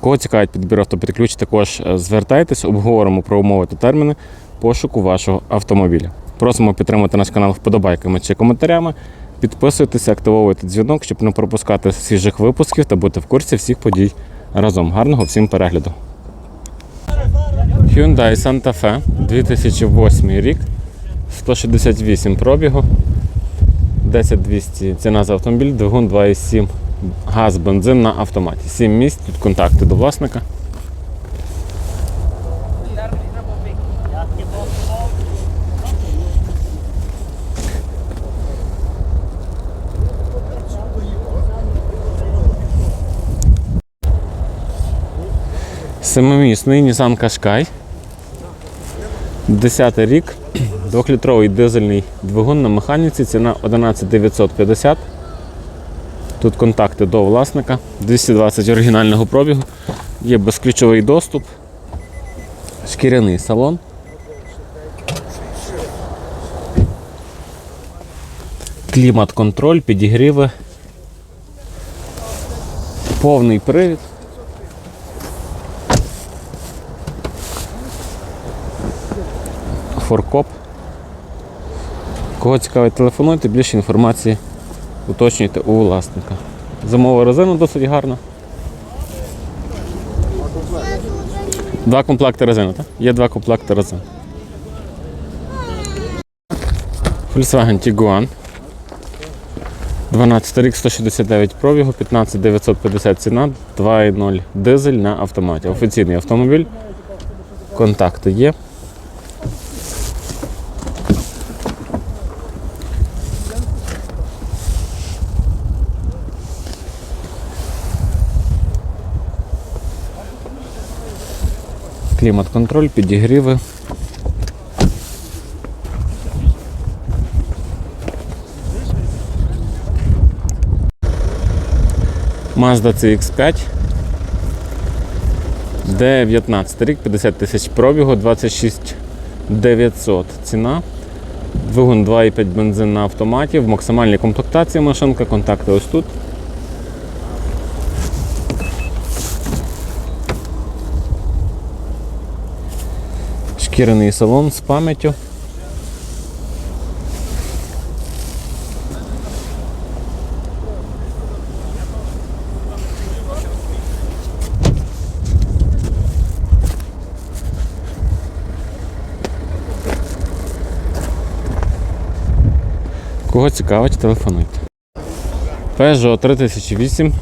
Кого цікавить підбір автопідключ, також е, звертайтесь, обговоримо про умови та терміни пошуку вашого автомобіля. Просимо підтримати наш канал вподобайками чи коментарями. Підписуйтесь, активовуйте дзвінок, щоб не пропускати свіжих випусків та бути в курсі всіх подій разом. Гарного всім перегляду! Hyundai Santa Fe 2008 рік, 168 пробігу, 10200 ціна за автомобіль, двигун 2,7, газ, бензин на автоматі. 7 місць, тут контакти до власника. Семимісний Nissan Qashqai. 10 рік, 2-літровий дизельний двигун на механіці, ціна 11950. Тут контакти до власника, 220 оригінального пробігу, є безключовий доступ, шкіряний салон. Клімат-контроль, підігріви, повний привід. Форкоп. Кого цікавить, телефонуйте, більше інформації уточнюйте у власника. Зимова резина досить гарна. Два комплекти резини, так? Є два комплекти резин. Volkswagen Tiguan. 12 рік, 169 пробігу, 15 950 ціна, 2.0 дизель на автоматі. Офіційний автомобіль. Контакти є. Клімат-контроль, підігріви. Mazda CX5. 19 рік, 50 тисяч пробігу, 26 900 ціна. Двигун 2,5 бензин на автоматі. В максимальній комплектації машинка, контакти ось тут. Шкіряний салон з пам'яттю. Кого цікавить, телефонуйте. Peugeot 3008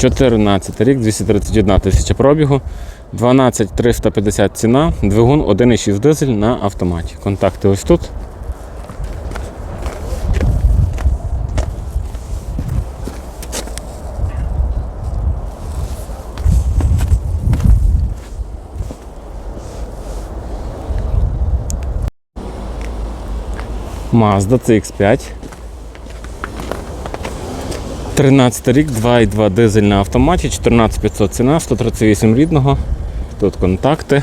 14 рік, 231 тисяча пробігу, 12 350 ціна, двигун 1,6 дизель на автоматі. Контакти ось тут. Mazda CX5. 13 рік, 2,2 дизель на автоматі, 14500 ціна, 138 рідного. Тут контакти.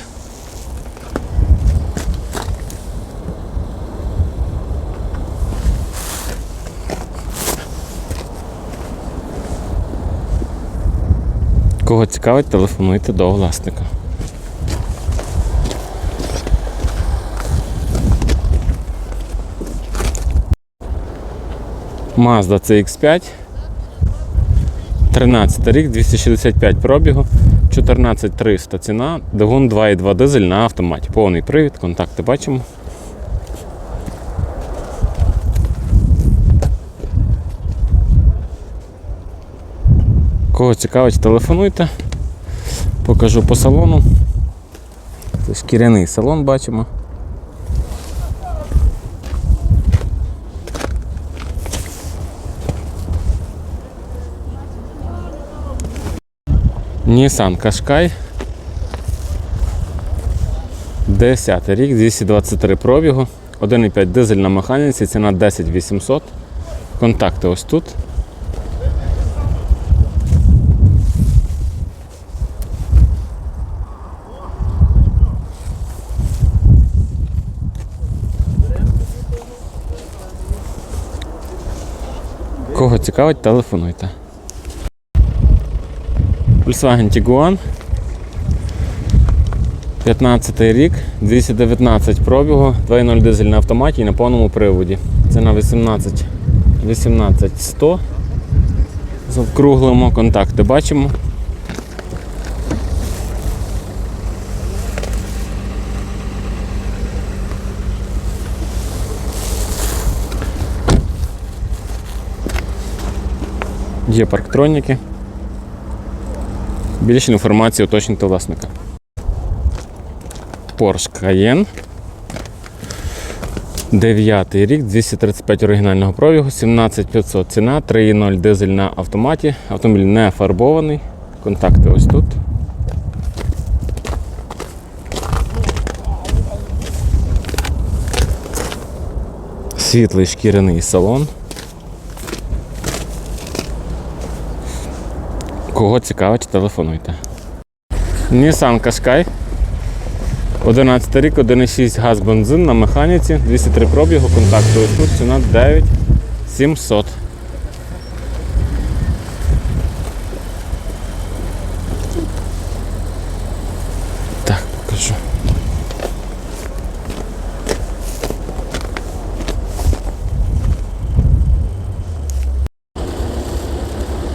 Кого цікавить, телефонуйте до власника. Mazda CX5. 13 рік, 265 пробігу, 14300 ціна, двигун 2,2 дизель на автоматі. Повний привід, контакти бачимо. Кого цікавить, телефонуйте. Покажу по салону. Це шкіряний салон бачимо. Nissan Qashqai 10 рік, 223 пробігу, 1,5 дизель на механіці, ціна 10 800. Контакти ось тут. Кого цікавить, телефонуйте. Volkswagen Tiguan. 15 рік, 219 пробігу, 2.0 дизель на автоматі і на повному приводі. Ціна 18 18 100. Завкруглимо контакти бачимо. Є парктроніки. Більше інформації уточнити власника. Porsche Cayenne. 9 рік, 235 оригінального пробігу, 17500 ціна, 3.0 дизель на автоматі. Автомобіль не фарбований. Контакти ось тут. Світлий шкіряний салон. Кого цікавить, телефонуйте. Nissan Qashqai. 11 рік, 1,6 газ бензин на механіці, 203 пробігу, контакту тут, ціна 9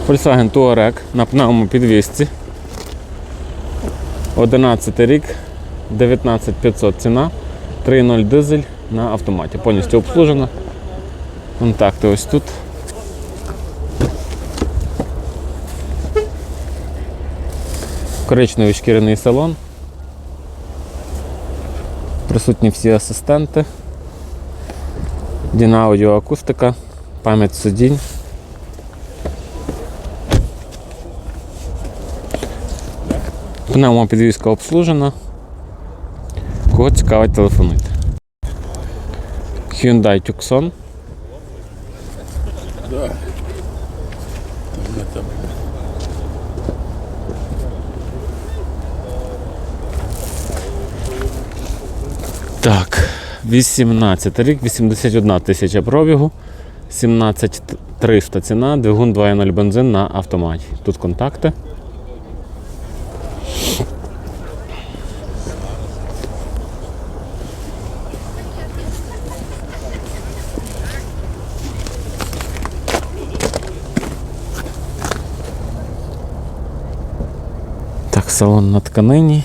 Volkswagen Touareg на пневмопідвісці. 11 рік, 19500 ціна, 3.0 дизель на автоматі. Повністю обслужена. Контакти ось тут. Коричневий шкіряний салон. Присутні всі асистенти. Діна аудіоакустика, пам'ять сидінь. Пневмопідвізка обслужена. Кого цікавить, телефонуйте. Hyundai Tucson. Так, 18 рік, 81 тисяча пробігу, 17 300 ціна, двигун 2.0 бензин на автоматі. Тут контакти. Так, салон на тканині.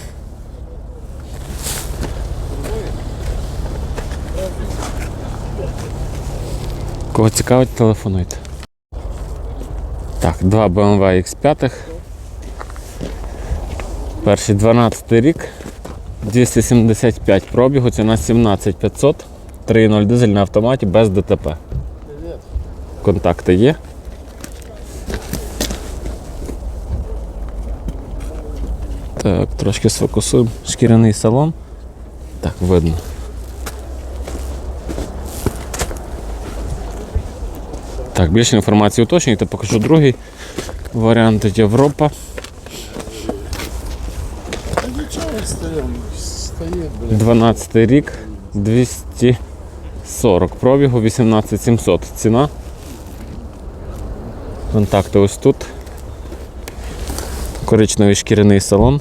Кого цікавить, телефонуйте. Так, два BMW X5. Перший 12 рік. 275 пробігу, ціна 17500. 3.0 дизель на автоматі без ДТП. Контакти є. Так, трошки сфокусуємо. Шкіряний салон. Так, видно. Так, більше інформації уточнюйте, покажу другий варіант Європа. Стоїть, 12 рік, 240 пробігу, 18700 ціна. Контакти ось тут. Коричневий шкіряний салон.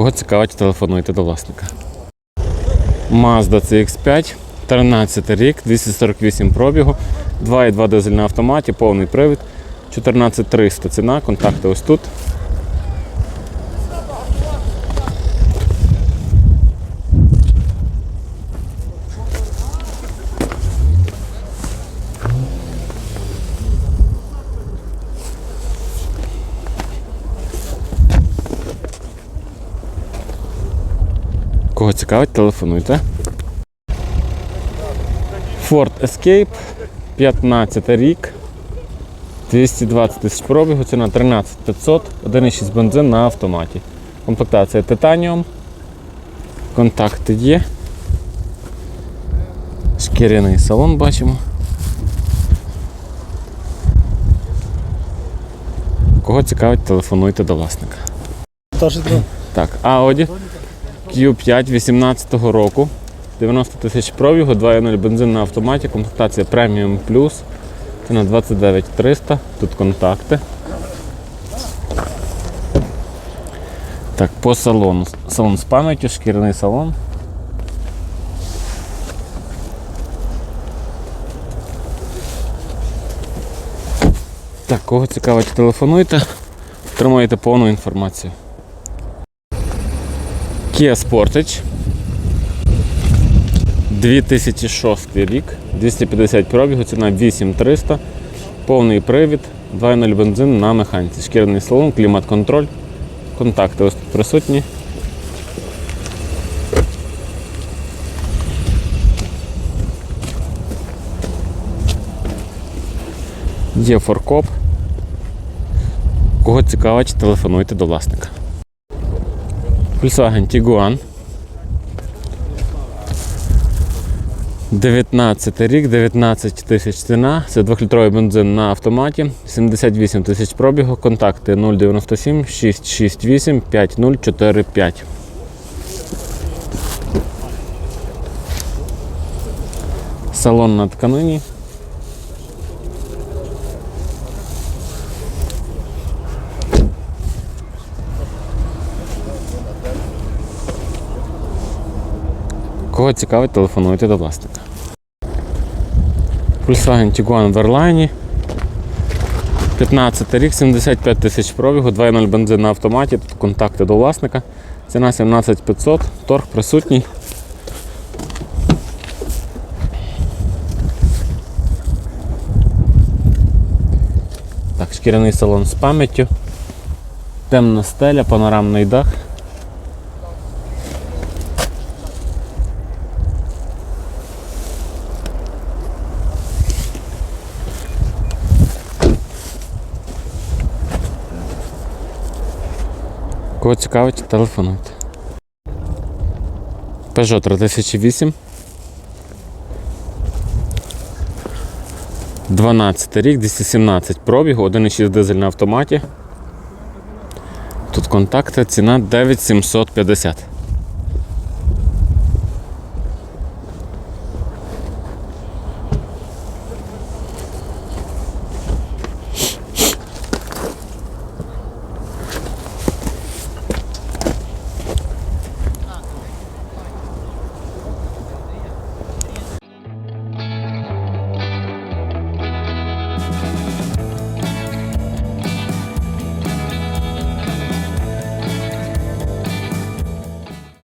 Кого цікавить, телефонуйте до власника. Mazda CX5, 13 рік, 248 пробігу, 2,2 дизель на автоматі, повний привід, 14300 ціна, контакти ось тут. Цікавить, телефонуйте. Ford Escape, 15 рік. 220 тисяч пробігу, ціна 13 500, 1,6 бензин на автоматі. Комплектація титаніум. Контакти є. Шкіряний салон бачимо. Кого цікавить, телефонуйте до власника. Два. Так, Audi Q5 18 року. 90 тисяч пробігу, 2.0 бензин на автоматі, комплектація Premium Plus. Ціна 29 300, тут контакти. Так, по салону. Салон з пам'яттю, шкіряний салон. Так, кого цікавить, телефонуйте, отримаєте повну інформацію. Kia Sportage. 2006 рік, 250 пробігу, ціна 8300, повний привід, 2.0 бензин на механіці, шкіряний салон, клімат-контроль, контакти ось тут присутні. Є форкоп. Кого цікавить, телефонуйте до власника. Volkswagen Tiguan. 19 рік, 19 тисяч ціна. Це 2-літровий бензин на автоматі, 78 тисяч пробігу, контакти 097 668 5045. Салон на тканині. Кого цікавить, телефонуйте до власника. Volkswagen Tiguan в Airline. 15 рік, 75 тисяч пробігу, 2.0 бензин на автоматі, тут контакти до власника. Ціна 17500, торг присутній. Так, шкіряний салон з пам'яттю. Темна стеля, панорамний дах. Кого цікавить, телефонуйте. Peugeot 3008. 12 рік, 217 пробігу, 1,6 дизель на автоматі. Тут контакти, ціна 9750.